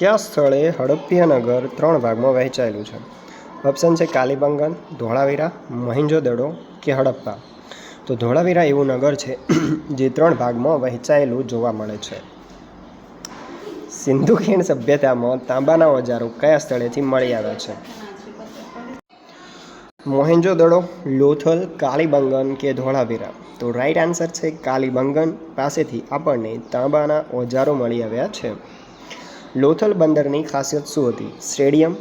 કયા સ્થળે હડપ્પીય નગર ત્રણ ભાગમાં વહેંચાયેલું છે. ઓપ્શન છે કાલીબંગન, ધોળાવીરા મોહેંજો-દડો કે હડપ્પા. તો ધોળાવીરા એવું નગર છે જે ત્રણ ભાગમાં વહેંચાયેલું જોવા મળે છે. સિંધુ ખીણ સભ્યતામાં તાંબાના ઓજારો કયા સ્થળેથી મળી આવ્યા છે? મોહેન્જોદડો, લોથલ, કાલીબંગન કે ધોળાવીરા? તો રાઈટ આન્સર છે કાલીબંગન. પાસેથી આપણને તાંબાના ઓજારો મળી આવ્યા છે. લોથલ બંદરની ખાસિયત શું હતી? સ્ટેડિયમ,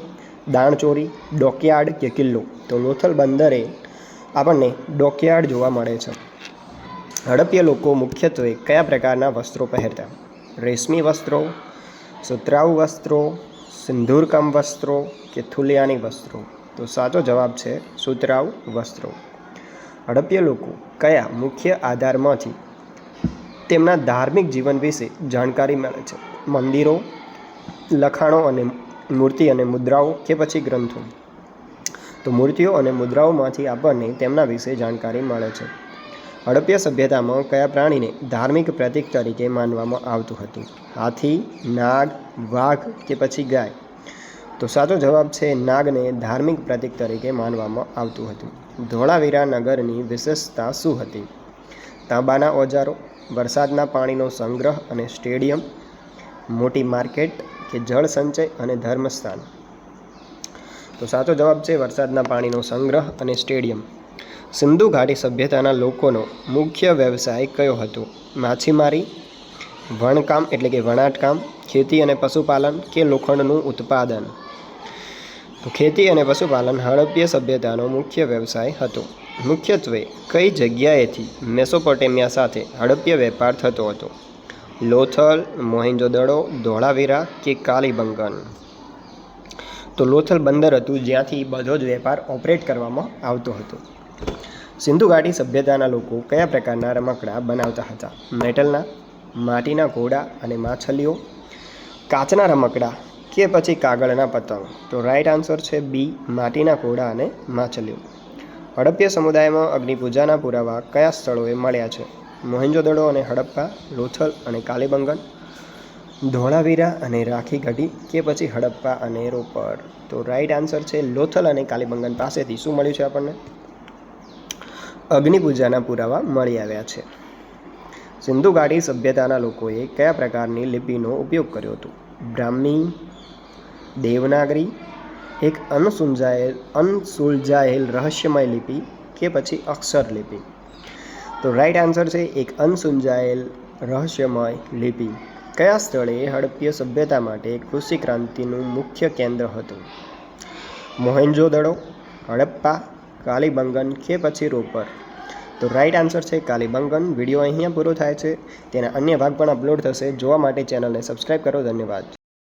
દાણચોરી, ડોકયાર્ડ કે કિલ્લો? તો લોથલ બંદરે આપણને ડોકયાર્ડ જોવા મળે છે. હડપ્પીય લોકો મુખ્યત્વે કયા પ્રકારના વસ્ત્રો પહેરતા? રેશમી વસ્ત્રો, સુતરાઉ વસ્ત્રો, સિંધુરકમ વસ્ત્રો કે થુલિયાની વસ્ત્રો? તો સાચો જવાબ છે સુતરાઉ વસ્ત્રો. હડપ્પીય લોકો કયા મુખ્ય આધારમાંથી તેમના ધાર્મિક જીવન વિશે જાણકારી મળે છે? મંદિરો લખાણો અને મૂર્તિ અને મુદ્રાઓ કે પછી ગ્રંથો. તો મૂર્તિઓ અને મુદ્રાઓમાંથી આપણને તેમના વિશે જાણકારી મળે છે. હડપ્ય સભ્યતામાં કયા પ્રાણીને ધાર્મિક પ્રતીક તરીકે માનવામાં આવતું હતું? હાથી, નાગ, વાઘ કે પછી ગાય? તો સાચો જવાબ છે નાગને ધાર્મિક પ્રતીક તરીકે માનવામાં આવતું હતું. ધોળાવીરા નગરની વિશેષતા શું હતી? તાંબાના ઓજારો, વરસાદના પાણીનો સંગ્રહ અને સ્ટેડિયમ, મોટી માર્કેટ કે જળ સંચય અને ધર્મસ્થાન. તો સાચો જવાબ છે વરસાદના પાણીનો સંગ્રહ અને સ્ટેડિયમ. સિંધુ ઘાટી સભ્યતાના લોકોનો મુખ્ય વ્યવસાય કયો હતો? માછીમારી, વણકામ એટલે કે વણાટકામ, ખેતી અને પશુપાલન કે લોખંડનું ઉત્પાદન? તો ખેતી અને પશુપાલન હડપ્ય સભ્યતાનો મુખ્ય વ્યવસાય હતો. મુખ્યત્વે કઈ જગ્યાએથી મેસોપોટેમિયા સાથે હડપ્ય વેપાર થતો હતો? લોથલ મોહેંજો-દડો ધોળાવીરા કે કાલીબંગન તો લોથલ બંદર હતું જ્યાંથી બધો જ વેપાર ઓપરેટ કરવામાં આવતો હતો. સિંધુ ઘાટી સભ્યતાના લોકો કયા પ્રકારના રમકડા બનાવતા હતા? મેટલના, માટીના ઘોડા અને માછલીઓ? કાચના રમકડા કે પછી કાગળના પતંગ? તો રાઈટ આન્સર છે બી માટીના ઘોડા અને માછલીઓ. હડપ્પીય સમુદાયમાં અગ્નિપૂજાના પુરાવા કયા સ્થળોએ મળ્યા છે? મોહેંજો-દડો અને હડપ્પા, લોથલ અને કાલીબંગન, ધોળાવીરા અને રાખી ગઢી કે પછી હડપ્પા અને રોપડ. તો રાઈટ આન્સર છે લોથલ અને કાલીબંગન પાસેથી. શું મળ્યું છે આપણને? અગ્નિપૂજાના પુરાવા મળી આવ્યા છે. સિંધુ ઘાટી સભ્યતાના લોકોએ કયા પ્રકારની લિપિનો ઉપયોગ કર્યો હતો? બ્રાહ્મી, દેવનાગરી, એક અનસુલઝાયેલ અનસુલઝાયેલ રહસ્યમય લિપિ કે પછી અક્ષર લિપિ? તો રાઈટ આન્સર છે એક અનસુંજાયેલ રહસ્યમય લિપિ. કયા સ્થળે હડપ્પીય સભ્યતા માટે કૃષિ ક્રાંતિનું મુખ્ય કેન્દ્ર હતું? મોહેન્જોદડો હડપ્પા, કાલીબંગન કે પછી રોપર? તો રાઈટ આન્સર છે કાલીબંગન. વીડિયો અહીંયા પૂરો થાય છે. તેના અન્ય ભાગ પણ અપલોડ થશે. જોવા માટે ચેનલને સબસ્ક્રાઈબ કરો. ધન્યવાદ.